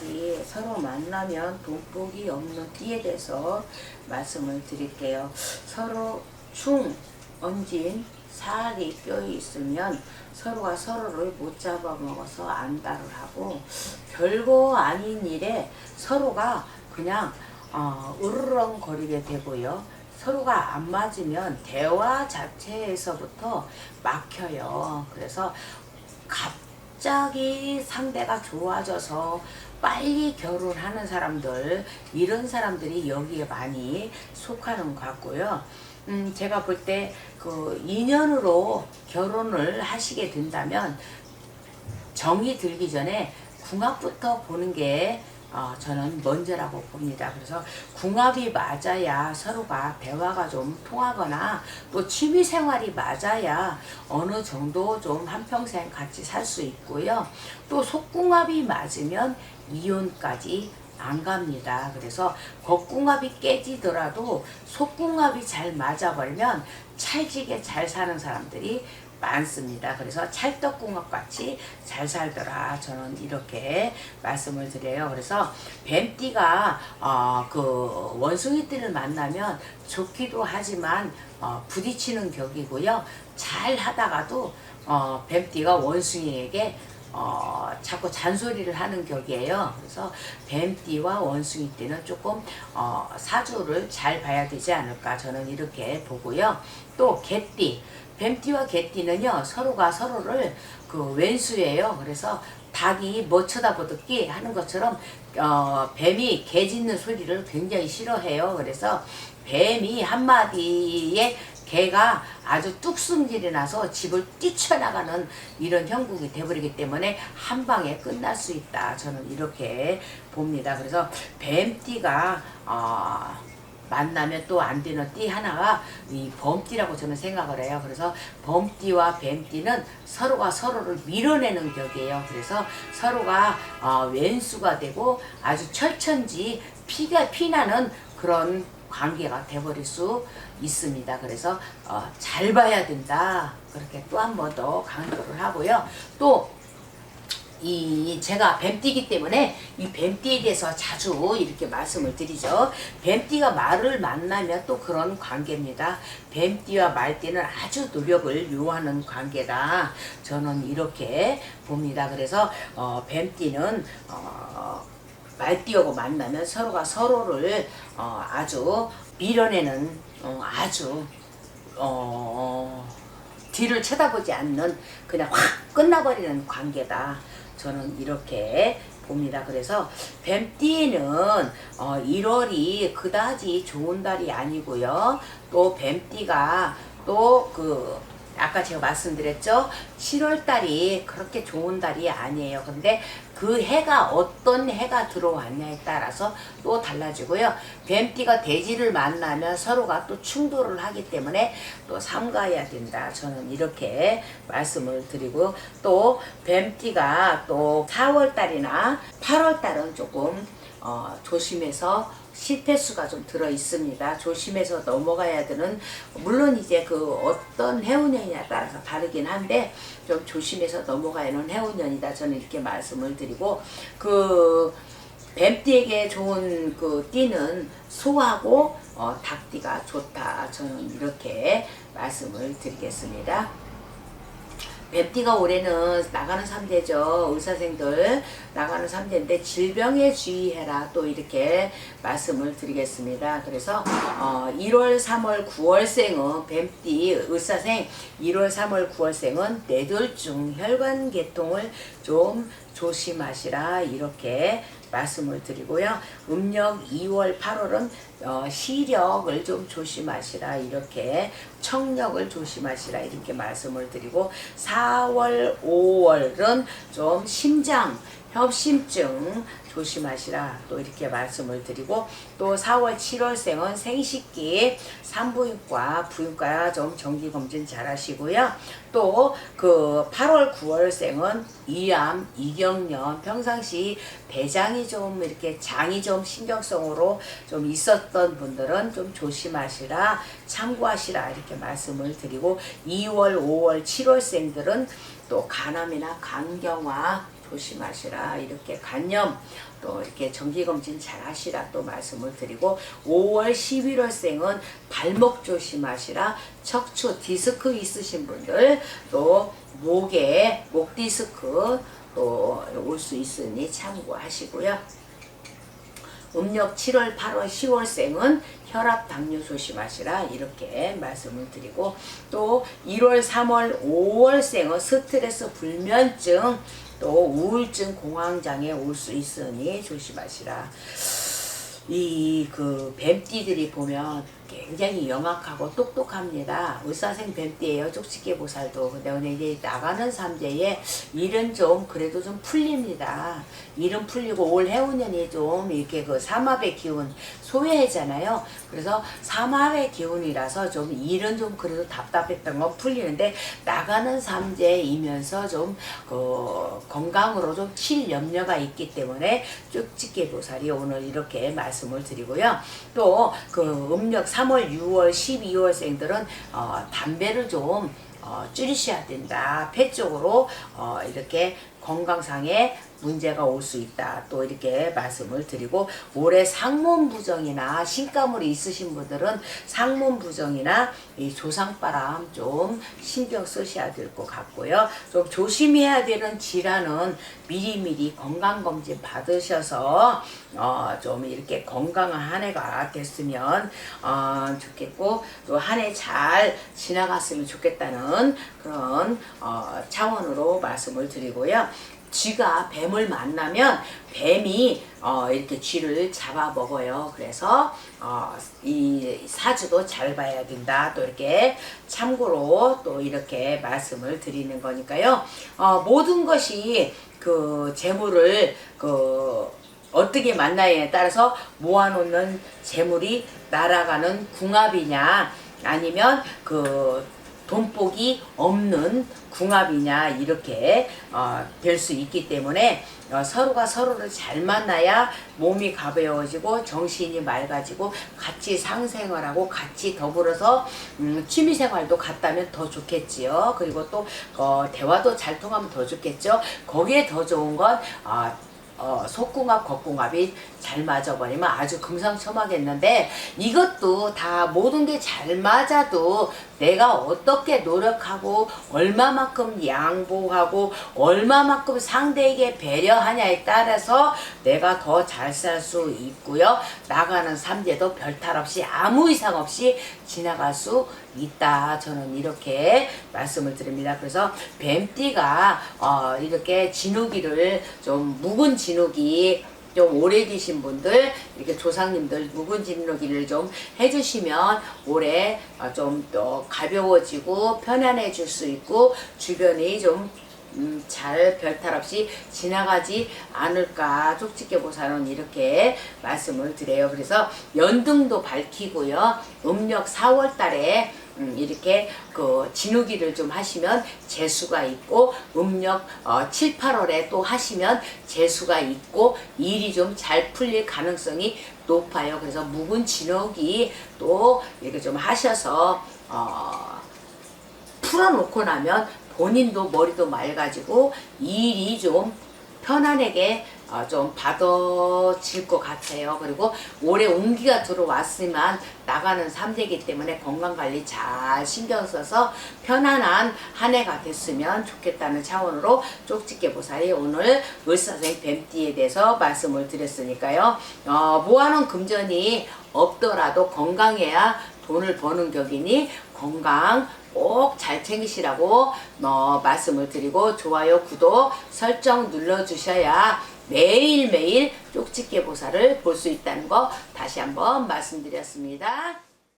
달이 서로 만나면 돈복이 없는 띠에 대해서 말씀을 드릴게요. 서로 충, 엄진, 살이 뼈에 있으면 서로가 서로를 못 잡아먹어서 안달을 하고 별거 아닌 일에 서로가 그냥 어, 으르렁거리게 되고요. 서로가 안 맞으면 대화 자체에서부터 막혀요. 그래서 갑자기 상대가 좋아져서 빨리 결혼하는 사람들 이런 사람들이 여기에 많이 속하는 것 같고요. 음, 제가 볼 때 그 인연으로 결혼을 하시게 된다면 정이 들기 전에 궁합부터 보는 게 어, 저는 먼저라고 봅니다. 그래서 궁합이 맞아야 서로가 대화가 좀 통하거나 또 취미 생활이 맞아야 어느 정도 좀 한평생 같이 살 수 있고요. 또 속궁합이 맞으면 이혼까지 안 갑니다. 그래서 겉궁합이 깨지더라도 속궁합이 잘 맞아버리면 찰지게 잘 사는 사람들이 많습니다. 그래서 찰떡궁합 같이 잘 살더라. 저는 이렇게 말씀을 드려요. 그래서 뱀띠가 어, 그 원숭이띠를 만나면 좋기도 하지만 어, 부딪히는 격이고요. 잘 하다가도 어, 뱀띠가 원숭이에게 어, 자꾸 잔소리를 하는 격이에요. 그래서 뱀띠와 원숭이띠는 조금 어, 사주를 잘 봐야 되지 않을까 저는 이렇게 보고요. 또 개띠, 뱀띠와 개띠는요 서로가 서로를 그 왼수예요. 그래서 닭이 뭐 쳐다보듯이 하는 것처럼 어, 뱀이 개 짖는 소리를 굉장히 싫어해요. 그래서 뱀이 한마디에 개가 아주 뚝숨질이 나서 집을 뛰쳐나가는 이런 형국이 돼버리기 때문에 한 방에 끝날 수 있다. 저는 이렇게 봅니다. 그래서 뱀띠가 어, 만나면 또 안 되는 띠 하나가 이 범띠라고 저는 생각을 해요. 그래서 범띠와 뱀띠는 서로가 서로를 밀어내는 격이에요. 그래서 서로가 어, 왼수가 되고 아주 철천지 피가 피나는 그런 관계가 돼버릴 수 있습니다. 그래서 어, 잘 봐야 된다. 그렇게 또 한 번 더 강조를 하고요. 또 이 제가 뱀띠기 때문에 이 뱀띠에 대해서 자주 이렇게 말씀을 드리죠. 뱀띠가 말을 만나면 또 그런 관계입니다. 뱀띠와 말띠는 아주 노력을 요하는 관계다. 저는 이렇게 봅니다. 그래서 어, 뱀띠는 어, 말띠하고 만나면 서로가 서로를 어, 아주 밀어내는 어, 아주 어, 뒤를 쳐다보지 않는 그냥 확 끝나버리는 관계다. 저는 이렇게 봅니다. 그래서 뱀띠는 어, 1월이 그다지 좋은 달이 아니고요. 또 뱀띠가 또그 아까 제가 말씀드렸죠. 7월 달이 그렇게 좋은 달이 아니에요. 근데 그 해가 어떤 해가 들어왔냐에 따라서 또 달라지고요. 뱀띠가 돼지를 만나면 서로가 또 충돌을 하기 때문에 또 삼가해야 된다. 저는 이렇게 말씀을 드리고 또 뱀띠가 또 4월 달이나 8월 달은 조금 어, 조심해서 실패수가 좀 들어 있습니다. 조심해서 넘어가야 되는 물론 이제 그 어떤 해운년이냐에 따라서 다르긴 한데 좀 조심해서 넘어가야 하는 해운년이다. 저는 이렇게 말씀을 드리고 그 뱀띠에게 좋은 그 띠는 소하고 어, 닭띠가 좋다. 저는 이렇게 말씀을 드리겠습니다. 뱀띠가 올해는 나가는 3대죠. 의사생들 나가는 3대인데 질병에 주의해라. 또 이렇게 말씀을 드리겠습니다. 그래서 어, 1월, 3월, 9월생은 뱀띠 의사생 1월, 3월, 9월생은 뇌졸중 혈관 계통을 좀 조심하시라. 이렇게 말씀을 드리고요. 음력 2월, 8월은 어, 시력을 좀 조심하시라 이렇게 청력을 조심하시라 이렇게 말씀을 드리고 4월, 5월은 좀 심장 협심증 조심하시라. 또 이렇게 말씀을 드리고 또 4월 7월생은 생식기 산부인과 부인과 좀 정기 검진 잘 하시고요. 또 그 8월 9월생은 이암 이경련 평상시 대장이 좀 이렇게 장이 좀 신경성으로 좀 있었던 분들은 좀 조심하시라 참고하시라 이렇게 말씀을 드리고 2월 5월 7월생들은 또 간암이나 간경화 조심하시라. 이렇게 간염 또 이렇게 정기검진 잘 하시라 또 말씀을 드리고 5월 11월생은 발목 조심하시라. 척추 디스크 있으신 분들 또 목에 목 디스크 또 올 수 있으니 참고하시고요. 음력 7월, 8월, 10월생은 혈압, 당뇨 조심하시라. 이렇게 말씀을 드리고 또 1월, 3월, 5월생은 스트레스 불면증 또 우울증, 공황장애 올 수 있으니 조심하시라. 이 그 뱀띠들이 보면 굉장히 영악하고 똑똑합니다. 의사생 뱀띠예요. 쪽집게 보살도. 근데 오늘 이제 나가는 삼재에 일은 좀 그래도 좀 풀립니다. 일은 풀리고 올 해운년이 좀 이렇게 그 삼합의 기운 소외해잖아요. 그래서 삼합의 기운이라서 좀 일은 좀 그래도 답답했던 건 풀리는데 나가는 삼재이면서 좀 그 건강으로 좀 칠 염려가 있기 때문에 쪽집게 보살이 오늘 이렇게 말씀을 드리고요. 또 그 음력 3 월, 6월, 12월생들은 어, 담배를 좀 어, 줄이셔야 된다. 폐 쪽으로 어, 이렇게 건강상에 문제가 올 수 있다. 또 이렇게 말씀을 드리고 올해 상문 부정이나 신가물이 있으신 분들은 상문 부정이나 이 조상바람 좀 신경 쓰셔야 될 것 같고요. 좀 조심해야 되는 질환은 미리미리 건강검진 받으셔서 어, 좀 이렇게 건강한 한 해가 됐으면 어, 좋겠고 또 한 해 잘 지나갔으면 좋겠다는 그런 어, 차원으로 말씀을 드리고요. 쥐가 뱀을 만나면 뱀이 어, 이렇게 쥐를 잡아 먹어요. 그래서 어, 이 사주도 잘 봐야 된다. 또 이렇게 참고로 또 이렇게 말씀을 드리는 거니까요. 어, 모든 것이 그 재물을 그 어떻게 만나에 따라서 모아놓는 재물이 날아가는 궁합이냐 아니면 그 돈복이 없는 궁합이냐 이렇게 어, 될 수 있기 때문에 어, 서로가 서로를 잘 만나야 몸이 가벼워지고 정신이 맑아지고 같이 상생활하고 같이 더불어서 음, 취미생활도 같다면 더 좋겠지요. 그리고 또 어, 대화도 잘 통하면 더 좋겠죠. 거기에 더 좋은 건 아, 어, 속궁합, 겉궁합이 잘 맞아버리면 아주 금상첨화겠는데 이것도 다 모든 게 잘 맞아도 내가 어떻게 노력하고 얼마만큼 양보하고 얼마만큼 상대에게 배려하냐에 따라서 내가 더 잘 살 수 있고요. 나가는 삼재도 별탈 없이 아무 이상 없이 지나갈 수 있다. 저는 이렇게 말씀을 드립니다. 그래서 뱀띠가 어, 이렇게 진우기를 좀 묵은 진 우기 좀 오래 계신 분들 이렇게 조상님들 묵은 진우기를 좀 해주시면 어, 좀더 가벼워지고 편안해질 수 있고 주변이 좀 음, 잘 별탈 없이 지나가지 않을까 쪽집게 보사는 이렇게 말씀을 드려요. 그래서 연등도 밝히고요. 음력 4월 달에 음, 이렇게 그 진우기를 좀 하시면 재수가 있고 음력 어, 7, 8월에 또 하시면 재수가 있고 일이 좀 잘 풀릴 가능성이 높아요. 그래서 묵은 진우기 또 이렇게 좀 하셔서 어, 풀어놓고 나면 본인도 머리도 맑아지고 일이 좀 편안하게 어, 좀 받아질 것 같아요. 그리고 올해 운기가 들어왔으면 나가는 삼재기 때문에 건강관리 잘 신경 써서 편안한 한 해가 됐으면 좋겠다는 차원으로 쪽집게 보살이 오늘 을사생 뱀띠에 대해서 말씀을 드렸으니까요. 어, 모아놓은 금전이 없더라도 건강해야 돈을 버는 격이니 건강 꼭 잘 챙기시라고 어, 말씀을 드리고 좋아요, 구독, 설정 눌러주셔야 매일매일 쪽집게 보살을 볼 수 있다는 거 다시 한번 말씀드렸습니다.